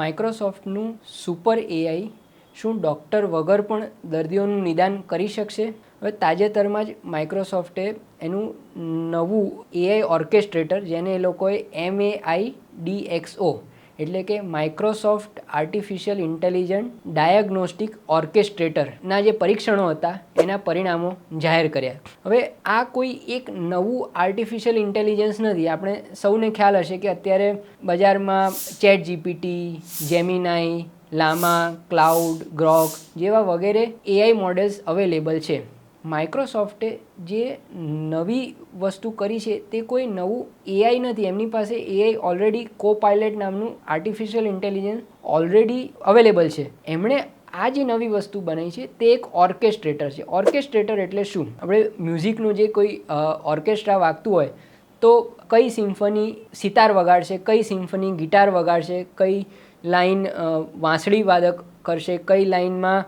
માઇક્રોસોફ્ટનું super AI શું doctor વગર પણ દર્દીઓનું નિદાન કરી શકશે? હવે તાજેતરમાં જ માઇક્રોસોફ્ટે એનું નવું એઆઈ ઓર્કેસ્ટ્રેટર, જેને એ લોકોએ એમ એ આઈ ડી એક્સઓ એટલે કે માઇક્રોસોફ્ટ આર્ટિફિશિયલ ઇન્ટેલિજન્ટ ડાયગ્નોસ્ટિક ઓર્કેસ્ટ્રેટરના જે પરીક્ષણો હતા એના પરિણામો જાહેર કર્યા. હવે આ કોઈ એક નવું આર્ટિફિશિયલ ઇન્ટેલિજન્સ નથી. આપણે સૌને ખ્યાલ હશે કે અત્યારે બજારમાં chat GPT Gemini Llama Claude Grok જેવા વગેરે એઆઈ મોડેલ્સ અવેલેબલ છે. માઇક્રોસોફ્ટે જે નવી વસ્તુ કરી છે તે કોઈ નવું એઆઈ નથી. એમની પાસે એઆઈ ઓલરેડી કો પાયલટ નામનું આર્ટિફિશિયલ ઇન્ટેલિજન્સ ઓલરેડી અવેલેબલ છે. એમણે આ જે નવી વસ્તુ બનાવી છે, તે એક ઓર્કેસ્ટ્રેટર છે. ઓર્કેસ્ટ્રેટર એટલે શું? આપણે મ્યુઝિકનું જે કોઈ ઓર્કેસ્ટ્રા વાગતું હોય, તો કઈ સિમ્ફની સિતાર વગાડશે, કઈ સિમ્ફની ગિટાર વગાડશે, કઈ લાઈન વાંસળી વાદક કરશે, કઈ લાઈનમાં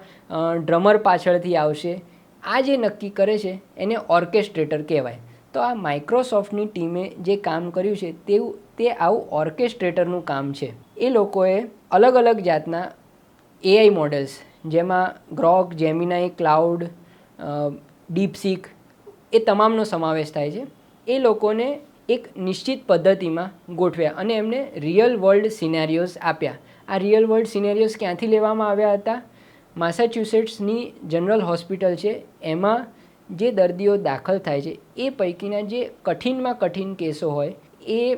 ડ્રમર પાછળથી આવશે, આ જે નક્કી કરે છે, એને ઓર્કેસ્ટ્રેટર કહેવાય. તો આ માઇક્રોસોફ્ટની ટીમે જે કામ કર્યું છે, તેવું, તે આવું ઓર્કેસ્ટ્રેટરનું કામ છે. એ લોકોએ અલગ અલગ જાતના એઆઈ મોડેલ્સ જેમાં ગ્રોક જેમિનાઈ ક્લાઉડ ડીપસીક એ તમામનો સમાવેશ થાય છે. એ લોકોને એક નિશ્ચિત પદ્ધતિમાં ગોઠવ્યા અને એમને રિયલ વર્લ્ડ સિનેરિયોઝ આપ્યા. આ રિયલ વર્લ્ડ સિનેરિયોઝ ક્યાંથી લેવામાં આવ્યા હતા? માસાચ્યુસેટ્સની જનરલ હોસ્પિટલ છે. એમાં જે દર્દીઓ દાખલ થાય છે, એ પૈકીના જે કઠિનમાં કઠિન કેસો હોય, એ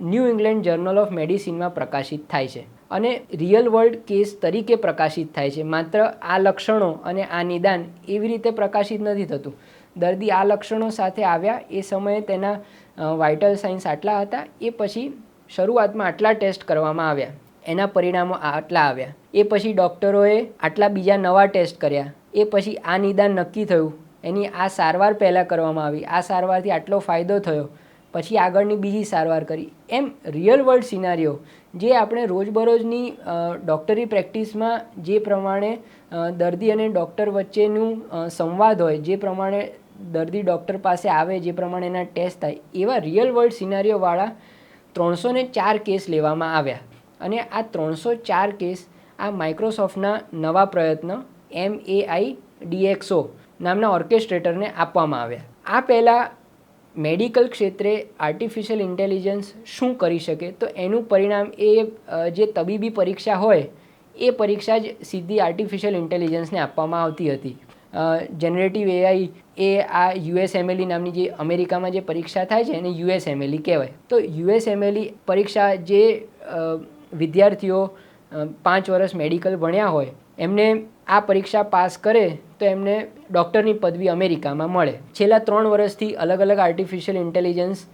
ન્યૂ ઇંગ્લેન્ડ જર્નલ ઓફ મેડિસિનમાં પ્રકાશિત થાય છે. અને રિયલ વર્લ્ડ કેસ તરીકે પ્રકાશિત થાય છે. માત્ર આ લક્ષણો અને આ નિદાન એવી રીતે પ્રકાશિત નથી થતું. દર્દી આ લક્ષણો સાથે આવ્યા એ સમયે તેના વાઇટલ સાઇન્સ આટલા હતા, એ પછી શરૂઆતમાં આટલા ટેસ્ટ કરવામાં આવ્યા. એના પરિણામો આટલા આવ્યા. એ પછી ડૉક્ટરોએ આટલા બીજા નવા ટેસ્ટ કર્યા. એ પછી આ નિદાન નક્કી થયું. એની આ સારવાર પહેલાં કરવામાં આવી. આ સારવારથી આટલો ફાયદો થયો. પછી આગળની બીજી સારવાર કરી. એમ રિયલ વર્લ્ડ સિનારીઓ જે આપણે રોજબરોજની ડૉક્ટરી પ્રેક્ટિસમાં જે પ્રમાણે દર્દી અને ડૉક્ટર વચ્ચેનું સંવાદ હોય, જે પ્રમાણે દર્દી ડૉક્ટર પાસે આવે, જે પ્રમાણે એના ટેસ્ટ થાય, એવા રિયલ વર્લ્ડ સિનારીઓવાળા ત્રણસો ને ચાર કેસ લેવામાં આવ્યા. અને આ ત્રણસો ચાર કેસ આ માઇક્રોસોફ્ટના નવા પ્રયત્ન એમ એ આઈ ડીએક્સો નામના ઓર્કેસ્ટ્રેટરને આપવામાં આવ્યા. આ પહેલાં મેડિકલ ક્ષેત્રે આર્ટિફિશિયલ ઇન્ટેલિજન્સ શું કરી શકે? તો એનું પરિણામ એ જે તબીબી પરીક્ષા હોય, એ પરીક્ષા જ સીધી આર્ટિફિશિયલ ઇન્ટેલિજન્સને આપવામાં આવતી હતી. જનરેટિવ એઆઈ એ આ યુએસએમએલઈ નામની જે અમેરિકામાં જે પરીક્ષા થાય છે એને યુએસએમએલઈ કહેવાય. તો યુએસએમએલઈ પરીક્ષા જે વિદ્યાર્થીઓ પાંચ વર્ષ મેડિકલ ભણ્યા હોય, એમને આ પરીક્ષા પાસ કરે તો એમને ડૉક્ટરની પદવી અમેરિકામાં મળે. છેલ્લા ત્રણ વર્ષથી અલગ અલગ આર્ટિફિશિયલ ઇન્ટેલિજન્સ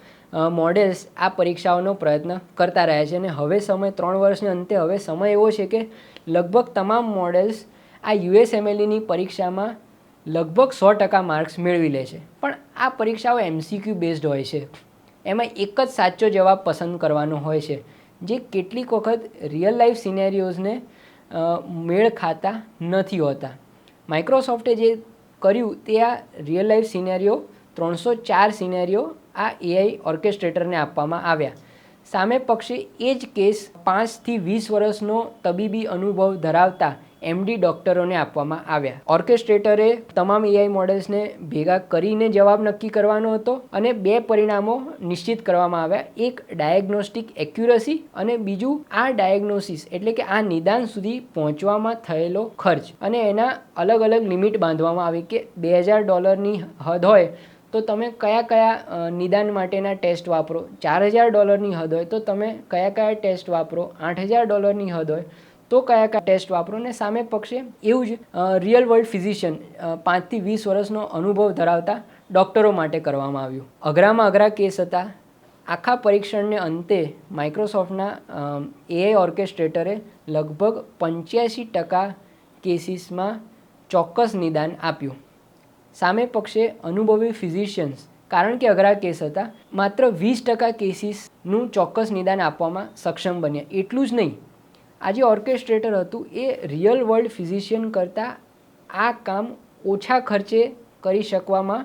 મોડેલ્સ આ પરીક્ષાઓનો પ્રયત્ન કરતા રહ્યા છે અને હવે સમય ત્રણ વર્ષને અંતે હવે સમય એવો છે કે લગભગ તમામ મોડેલ્સ આ યુએસએમએલઈની પરીક્ષામાં લગભગ સો ટકા માર્ક્સ મેળવી લે છે. પણ આ પરીક્ષાઓ એમસીક્યુ બેઝડ હોય છે. એમાં એક જ સાચો જવાબ પસંદ કરવાનો હોય છે, જે કેટલીક વખત રિયલ લાઈફ સિનેરિયોઝને મેળ ખાતા નથી હોતા. માઇક્રોસોફ્ટે જે કર્યું તે આ રિયલ લાઈફ સિનેરિયો ત્રણસો ચાર સિનેરિયો આ એઆઈ ઓર્કેસ્ટ્રેટરને આપવામાં આવ્યા. સામે પક્ષે એ જ કેસ પાંચથી વીસ વર્ષનો તબીબી અનુભવ ધરાવતા એમડી ડૉક્ટરોને આપવામાં આવ્યા. ઓર્કેસ્ટ્રેટરે તમામ એઆઈ મોડેલ્સને ભેગા કરીને જવાબ નક્કી કરવાનો હતો અને બે પરિણામો નિશ્ચિત કરવામાં આવ્યા. એક ડાયગ્નોસ્ટિક એક્યુરસી અને બીજું આ ડાયગ્નોસિસ એટલે કે આ નિદાન સુધી પહોંચવામાં થયેલો ખર્ચ. અને એના અલગ અલગ લિમિટ બાંધવામાં આવી કે બે હજાર ડોલરની હદ હોય તો તમે કયા કયા નિદાન માટેના ટેસ્ટ વાપરો. ચાર હજાર ડોલરની હદ હોય તો તમે કયા કયા ટેસ્ટ વાપરો. આઠ હજાર ડોલરની હદ હોય તો કયા કયા ટેસ્ટ વાપરો ને સામે પક્ષે એવું જ રિયલ વર્લ્ડ ફિઝિશિયન પાંચથી વીસ વર્ષનો અનુભવ ધરાવતા ડૉક્ટરો માટે કરવામાં આવ્યું. અઘરામાં અઘરા કેસ હતા. આખા પરીક્ષણને અંતે માઇક્રોસોફ્ટના એઆઈ ઓર્કેસ્ટ્રેટરે લગભગ પંચ્યાસી ટકા કેસીસમાં ચોક્કસ નિદાન આપ્યું. સામે પક્ષે અનુભવી ફિઝિશિયન્સ કારણ કે અઘરા કેસ હતા, માત્ર વીસ ટકા કેસીસનું ચોક્કસ નિદાન આપવામાં સક્ષમ બન્યા. એટલું જ નહીં આ જે ઓર્કેસ્ટ્રેટર હતું, એ રિયલ વર્લ્ડ ફિઝિશિયન કરતાં આ કામ ઓછા ખર્ચે કરી શકવામાં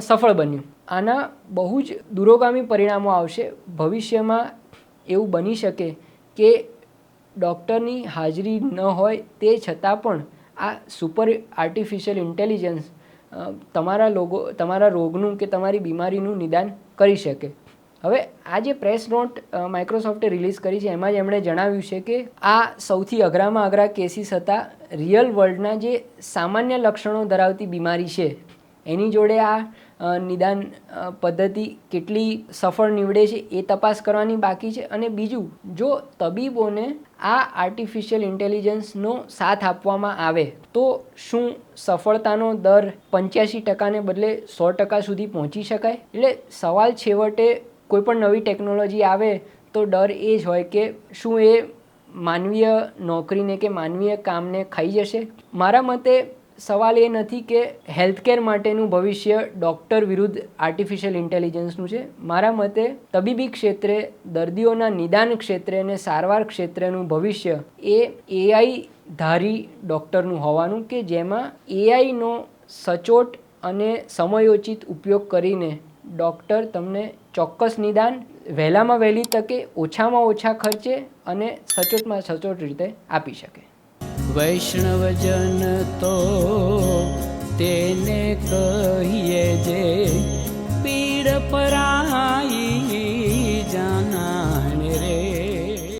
સફળ બન્યું. આના બહુ જ દૂરોગામી પરિણામો આવશે. ભવિષ્યમાં એવું બની શકે કે ડૉક્ટરની હાજરી ન હોય તે છતાં પણ આ સુપર આર્ટિફિશિયલ ઇન્ટેલિજન્સ તમારા લોગો, તમારા રોગનું કે તમારી બીમારીનું નિદાન કરી શકે. હવે આ જે પ્રેસ નોટ માઇક્રોસોફ્ટે રિલીઝ કરી છે, એમાં જ એમણે જણાવ્યું છે કે આ સૌથી અઘરામાં અઘરા કેસીસ હતા રિયલ વર્લ્ડના જે સામાન્ય લક્ષણો ધરાવતી બીમારી છે. એની જોડે આ નિદાન પદ્ધતિ કેટલી સફળ નીવડે છે એ તપાસ કરવાની બાકી છે. અને બીજું, જો તબીબોને આ આર્ટિફિશિયલ ઇન્ટેલિજન્સનો સાથ આપવામાં આવે, તો શું સફળતાનો દર પંચ્યાસી ટકાને બદલે સો ટકા સુધી પહોંચી શકાય? એટલે સવાલ છેવટે કોઈ પણ નવી ટેકનોલોજી આવે તો ડર એ જ હોય કે શું એ માનવીય નોકરીને કે માનવીય કામને ખાઈ જશે? મારા મતે સવાલ એ નથી કે હેલ્થકેર માટેનું ભવિષ્ય ડૉક્ટર વિરુદ્ધ આર્ટિફિશિયલ ઇન્ટેલિજન્સનું છે. મારા મતે તબીબી ક્ષેત્રે, દર્દીઓના નિદાન ક્ષેત્રે અને સારવાર ક્ષેત્રેનું ભવિષ્ય એ એઆઈ ધારી ડૉક્ટરનું હોવાનું કે જેમાં એઆઈનો સચોટ અને સમયોચિત ઉપયોગ કરીને ડૉક્ટર તમને ચોક્કસ નિદાન વહેલામાં વહેલી તકે ઓછામાં ઓછા ખર્ચે અને સચોટમાં સચોટ રીતે આપી શકે. વૈષ્ણવજન તો તેને કહીએ જે પીડ પરા